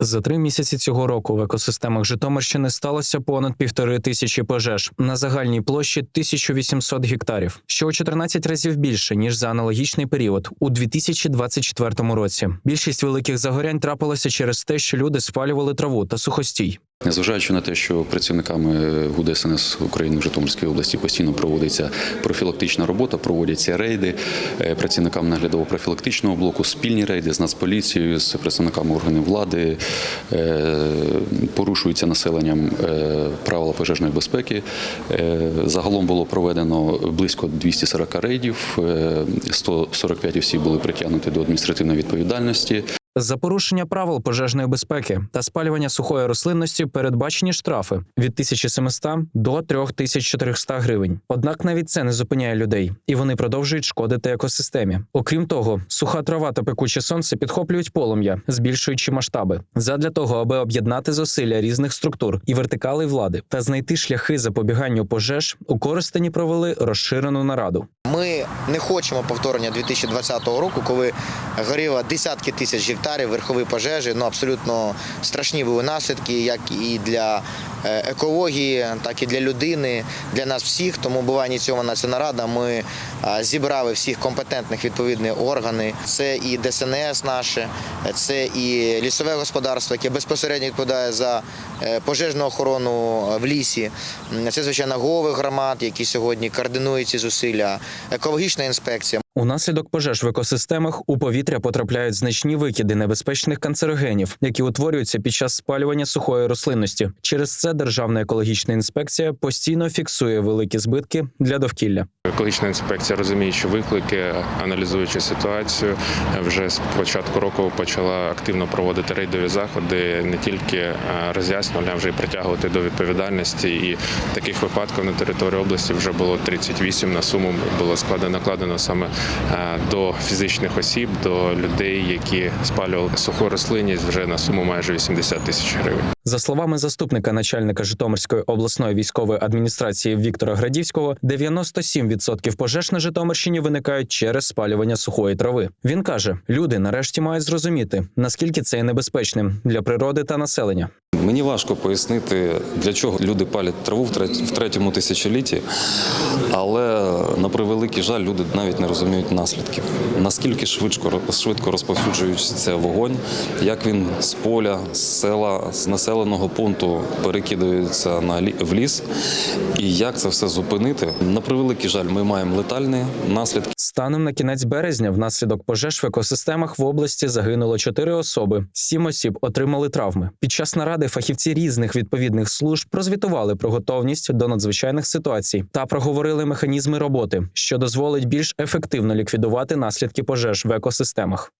За три місяці цього року в екосистемах Житомирщини сталося понад півтори тисячі пожеж на загальній площі 1800 гектарів, що у 14 разів більше ніж за аналогічний період у 2024 році. Більшість великих загорянь трапилося через те, що люди спалювали траву та сухостій. Незважаючи на те, що працівниками ГУ ДСНС України в Житомирській області постійно проводиться профілактична робота, проводяться рейди е, працівникам наглядово-профілактичного блоку, спільні рейди з Нацполіцією, з представниками органів влади, е, порушуються населенням е, правила пожежної безпеки. Загалом було проведено близько 240 рейдів, е, 145 осіб були притягнуті до адміністративної відповідальності. За порушення правил пожежної безпеки та спалювання сухої рослинності передбачені штрафи від 1700 до 3400 гривень. Однак навіть це не зупиняє людей, і вони продовжують шкодити екосистемі. Окрім того, суха трава та пекуче сонце підхоплюють полум'я, збільшуючи масштаби. Задля того, аби об'єднати зусилля різних структур і вертикали влади та знайти шляхи запобіганню пожеж, у Коростені провели розширену нараду. Ми не хочемо повторення 2020 року, коли горіло десятки тисяч гектарів верхової пожежі. Ну абсолютно страшні були наслідки, як і для е, екології, так і для людини, для нас всіх. Тому була ініційована ця нарада. Ми зібрали всіх компетентних відповідні органи. Це і ДСНС наше, це і лісове господарство, яке безпосередньо відповідає за е, пожежну охорону в лісі. Це звичайно голови громад, які сьогодні координують ці зусилля екологічна інспекція. Унаслідок пожеж в екосистемах у повітря потрапляють значні викиди небезпечних канцерогенів, які утворюються під час спалювання сухої рослинності. Через це Державна екологічна інспекція постійно фіксує великі збитки для довкілля. Екологічна інспекція розуміє, що виклики, аналізуючи ситуацію, вже з початку року почала активно проводити рейдові заходи, не тільки е, роз'яснювати, а вже й притягувати до відповідальності. І таких випадків на території області вже було 38. На суму було складено накладено саме до фізичних осіб, до людей, які спалювали суху рослинність вже на суму майже 80 тисяч гривень. За словами заступника начальника Житомирської обласної військової адміністрації Віктора Градівського, 97% пожеж на Житомирщині виникають через спалювання сухої трави. Він каже: люди нарешті мають зрозуміти, наскільки це є небезпечним для природи та населення. Мені важко пояснити, для чого люди палять траву в третьому тисячолітті, але на превеликий жаль, люди навіть не розуміють наслідків. Наскільки швидко, швидко розповсюджується вогонь, як він з поля, з села, з населеного пункту перекидається на в ліс, і як це все зупинити. На превеликий жаль, ми маємо летальні наслідки. Станом на кінець березня, внаслідок пожеж в екосистемах в області загинуло 4 особи. Сім осіб отримали травми. Під час наради фахівці різних відповідних служб прозвітували про готовність до надзвичайних ситуацій та проговорили механізми роботи, що дозволить більш ефективно ліквідувати наслідки пожеж в екосистемах.